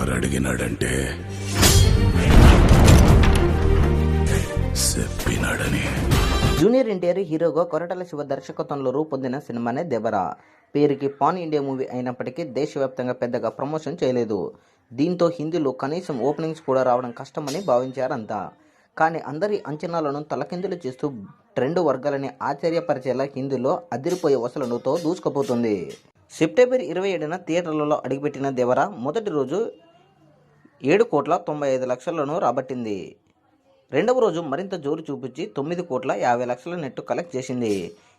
ఎవరు అడిగినాడంటే చెప్పినాడని. జూనియర్ ఎన్టీఆర్ హీరోగా కొరటాల శివ దర్శకత్వంలో రూపొందిన సినిమానే దెబరా పేరుకి పాన్ ఇండియా మూవీ అయినప్పటికీ దేశవ్యాప్తంగా పెద్దగా ప్రమోషన్ చేయలేదు. దీంతో హిందీలో కనీసం ఓపెనింగ్స్ కూడా రావడం కష్టమని భావించారంతా. కానీ అందరి అంచనాలను తలకిందులు చేస్తూ రెండు వర్గాలని ఆశ్చర్యపరిచేలా హిందీలో అదిరిపోయే వసూలతో దూసుకుపోతుంది. సెప్టెంబర్ ఇరవై ఏడున థియేటర్లలో అడుగుపెట్టిన దేవర మొదటి రోజు ఏడు కోట్ల తొంభై ఐదు లక్షలను రాబట్టింది. రెండవ రోజు మరింత జోరు చూపించి తొమ్మిది కోట్ల యాభై లక్షల నెట్టు కలెక్ట్ చేసింది.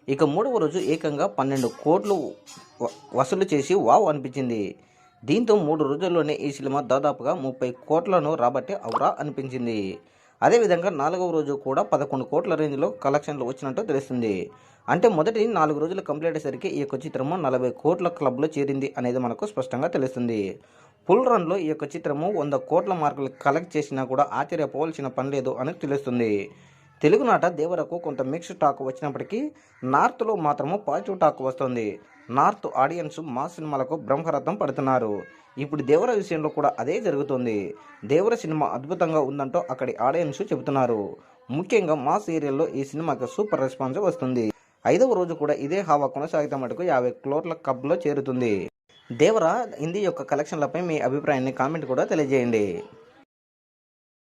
ఇక మూడవ రోజు ఏకంగా పన్నెండు కోట్లు వసూలు చేసి వావ్ అనిపించింది. దీంతో మూడు రోజుల్లోనే ఈ సినిమా దాదాపుగా ముప్పై కోట్లను రాబట్టి అవురా అనిపించింది. అదేవిధంగా నాలుగవ రోజు కూడా పదకొండు కోట్ల రేంజ్లో కలెక్షన్లు వచ్చినట్టు తెలుస్తుంది. అంటే మొదటి నాలుగు రోజులు కంప్లీట్ అయ్యేసరికి ఈ యొక్క చిత్రము నలభై కోట్ల క్లబ్లో చేరింది అనేది మనకు స్పష్టంగా తెలుస్తుంది. ఫుల్ రన్లో ఈ యొక్క చిత్రము వంద కోట్ల మార్కులు కలెక్ట్ చేసినా కూడా ఆశ్చర్యపోవాల్సిన పని లేదు అని తెలుస్తుంది. తెలుగునాట దేవరకు కొంత మిక్స్డ్ టాక్ వచ్చినప్పటికీ నార్త్లో మాత్రము పాజిటివ్ టాక్ వస్తుంది. నార్త్ ఆడియన్స్ మా సినిమాలకు బ్రహ్మరథం పడుతున్నారు. ఇప్పుడు దేవర విషయంలో కూడా అదే జరుగుతుంది. దేవర సినిమా అద్భుతంగా ఉందంటూ అక్కడి ఆడియన్స్ చెబుతున్నారు. ముఖ్యంగా మా సీరియల్లో ఈ సినిమాకి సూపర్ రెస్పాన్స్ వస్తుంది. ఐదవ రోజు కూడా ఇదే హావా కొనసాగితే మటుకు యాభై కోట్ల కబ్లో చేరుతుంది. దేవర హిందీ యొక్క కలెక్షన్లపై మీ అభిప్రాయాన్ని కామెంట్ కూడా తెలియజేయండి.